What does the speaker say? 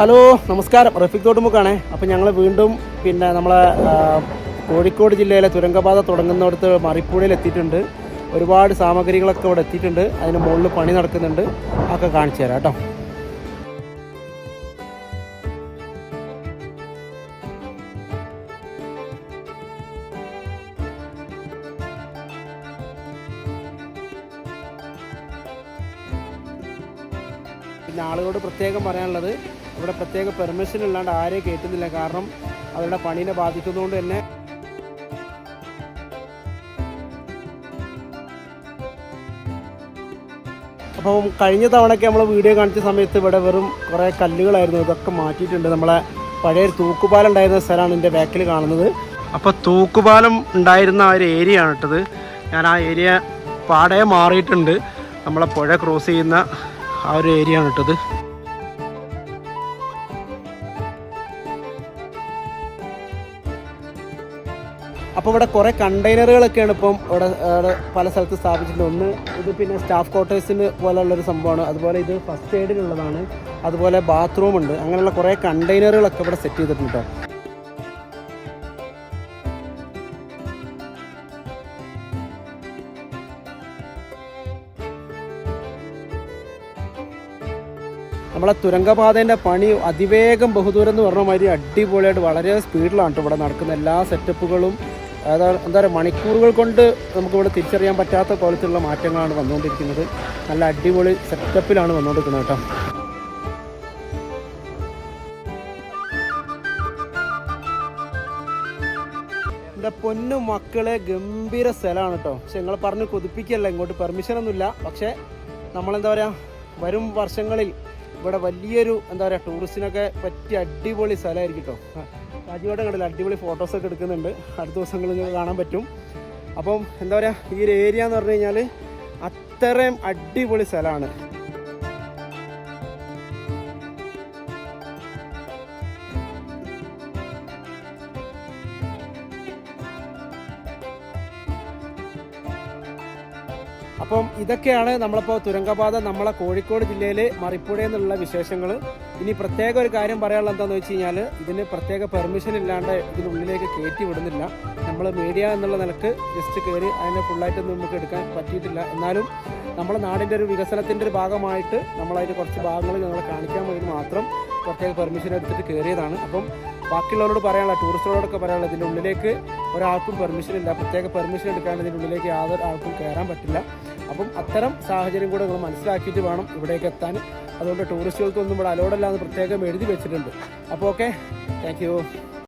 Hello നമസ്കാരം. റഫീഖ് തോട്ടുമുക്കാണേ. അപ്പോൾ ഞങ്ങൾ വീണ്ടും പിന്നെ നമ്മളെ കോഴിക്കോട് ജില്ലയിലെ തുരങ്കപാത തുടങ്ങുന്നിടത്ത് മറിപ്പുഴയിൽ എത്തിയിട്ടുണ്ട്. ഒരുപാട് സാമഗ്രികളൊക്കെ അവിടെ എത്തിയിട്ടുണ്ട്. അതിന് മുകളിൽ പണി നടക്കുന്നുണ്ട്. അതൊക്കെ കാണിച്ചു തരാം കേട്ടോ. പിന്നെ ആളുകളോട് പ്രത്യേകം പറയാനുള്ളത് ഇവിടെ പ്രത്യേക പെർമിഷൻ ഇല്ലാണ്ട് ആരെയും കയറ്റുന്നില്ല കാരണം അവരുടെ പണീനെ ബാധിക്കുന്നതുകൊണ്ട് തന്നെ അപ്പം കഴിഞ്ഞ തവണയൊക്കെ നമ്മൾ വീഡിയോ കാണിച്ച സമയത്ത് ഇവിടെ വെറും കുറേ കല്ലുകളായിരുന്നു. ഇതൊക്കെ മാറ്റിയിട്ടുണ്ട്. നമ്മളെ പഴയ തൂക്കുപാലം ഉണ്ടായിരുന്ന സ്ഥലമാണ് എന്റെ ബാക്കിൽ കാണുന്നത്. അപ്പോൾ തൂക്കുപാലം ഉണ്ടായിരുന്ന ആ ഒരു ഏരിയ ആണ് ഇട്ടത്. ഞാൻ ആ ഏരിയ പാടെ മാറിയിട്ടുണ്ട്. നമ്മളെ പുഴ ക്രോസ് ചെയ്യുന്ന ആ ഒരു ഏരിയ ആണ് ഇട്ടത് അപ്പോൾ ഇവിടെ കുറേ കണ്ടെയ്നറുകളൊക്കെയാണ് ഇപ്പം ഇവിടെ പല സ്ഥലത്ത് സ്ഥാപിച്ചിട്ടുണ്ട് ഒന്ന് ഇത് പിന്നെ സ്റ്റാഫ് ക്വാർട്ടേഴ്സിന് പോലുള്ളൊരു സംഭവമാണ്. അതുപോലെ ഇത് ഫസ്റ്റ് എയ്ഡിനുള്ളതാണ് അതുപോലെ ബാത്റൂം ഉണ്ട്. അങ്ങനെയുള്ള കുറേ കണ്ടെയ്നറുകളൊക്കെ ഇവിടെ സെറ്റ് ചെയ്തിട്ടുണ്ട് നമ്മളെ തുരങ്കപാതേന്റെ പണി അതിവേഗം ബഹുദൂരം എന്ന് പറഞ്ഞ മാതിരി അടിപൊളിയായിട്ട് വളരെ സ്പീഡിലാണ് ഇവിടെ നടക്കുന്ന എല്ലാ സെറ്റപ്പുകളും അതാണ് എന്താ പറയുക മണിക്കൂറുകൾ കൊണ്ട് നമുക്കിവിടെ തിരിച്ചറിയാൻ പറ്റാത്ത കോലത്തിലുള്ള മാറ്റങ്ങളാണ് വന്നുകൊണ്ടിരിക്കുന്നത്. നല്ല അടിപൊളി സെറ്റപ്പിലാണ് വന്നുകൊണ്ടിരിക്കുന്നത് കേട്ടോ. എന്റെ പൊന്നു മക്കളെ ഗംഭീര സ്ഥലമാണ് കേട്ടോ പക്ഷെ നിങ്ങൾ പറഞ്ഞ് കൊതിപ്പിക്കല്ല ഇങ്ങോട്ട് പെർമിഷൻ ഒന്നുമില്ല. പക്ഷേ നമ്മളെന്താ പറയുക വരും വർഷങ്ങളിൽ ഇവിടെ വലിയൊരു എന്താ പറയുക ടൂറിസ്റ്റിനൊക്കെ പറ്റിയ അടിപൊളി സ്ഥലമായിരിക്കും കേട്ടോ രാജീവേട്ടൻ കണ്ടില്ല? അടിപൊളി ഫോട്ടോസൊക്കെ എടുക്കുന്നുണ്ട്. അടുത്ത ദിവസങ്ങളിൽ നിങ്ങൾക്ക് കാണാൻ പറ്റും. അപ്പം എന്താ പറയുക ഈ ഒരു ഏരിയ എന്ന് പറഞ്ഞു കഴിഞ്ഞാൽ അത്രയും അടിപൊളി സ്ഥലമാണ്. അപ്പം ഇതൊക്കെയാണ് നമ്മളിപ്പോൾ തുരങ്കപാത നമ്മളെ കോഴിക്കോട് ജില്ലയിലെ മറിപ്പുഴ എന്നുള്ള വിശേഷങ്ങൾ ഇനി പ്രത്യേക ഒരു കാര്യം പറയാനുള്ളത് എന്താണെന്ന് വെച്ച് കഴിഞ്ഞാൽ ഇതിന് പ്രത്യേക പെർമിഷൻ ഇല്ലാണ്ട് ഇതിനുള്ളിലേക്ക് കയറ്റി വിടുന്നില്ല. നമ്മൾ മീഡിയ എന്നുള്ള നിലയ്ക്ക് ജസ്റ്റ് കയറി അതിനെ ഫുള്ളായിട്ടൊന്നും നമുക്ക് എടുക്കാൻ പറ്റിയിട്ടില്ല. എന്നാലും നമ്മുടെ നാടിന്റെ ഒരു വികസനത്തിന്റെ ഒരു ഭാഗമായിട്ട് നമ്മളതിന്റെ കുറച്ച് ഭാഗങ്ങൾ ഞങ്ങളെ കാണിക്കാൻ വേണ്ടി മാത്രം പ്രത്യേക പെർമിഷൻ എടുത്തിട്ട് കയറിയതാണ് അപ്പം ബാക്കിയുള്ളവരോട് പറയാനുള്ള ടൂറിസ്റ്റുകളോടൊക്കെ പറയാനുള്ള ഇതിന്റെ ഉള്ളിലേക്ക് ഒരാൾക്കും പെർമിഷൻ ഇല്ല. പ്രത്യേക പെർമിഷൻ എടുക്കാണ്ട് ഇതിന്റെ ഉള്ളിലേക്ക് യാതൊരു ആൾക്കും കയറാൻ പറ്റില്ല. അപ്പം അത്തരം സാഹചര്യം കൂടെ നിങ്ങൾ മനസ്സിലാക്കിയിട്ട് വേണം ഇവിടേക്ക് എത്താൻ. അതുകൊണ്ട് ടൂറിസ്റ്റുകൾക്കൊന്നും ഇവിടെ അലോഡല്ല എന്ന് പ്രത്യേകം എഴുതി വെച്ചിട്ടുണ്ട്. അപ്പോൾ ഓക്കെ താങ്ക്